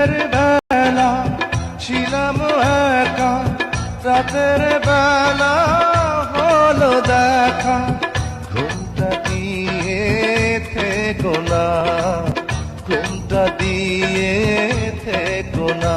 রাতের বেলা ছিলাম একা, রাতের বেলা হল দেখা। ঘুমটা দিয়ে থেকো না, ঘুমটা দিয়ে থেকো না।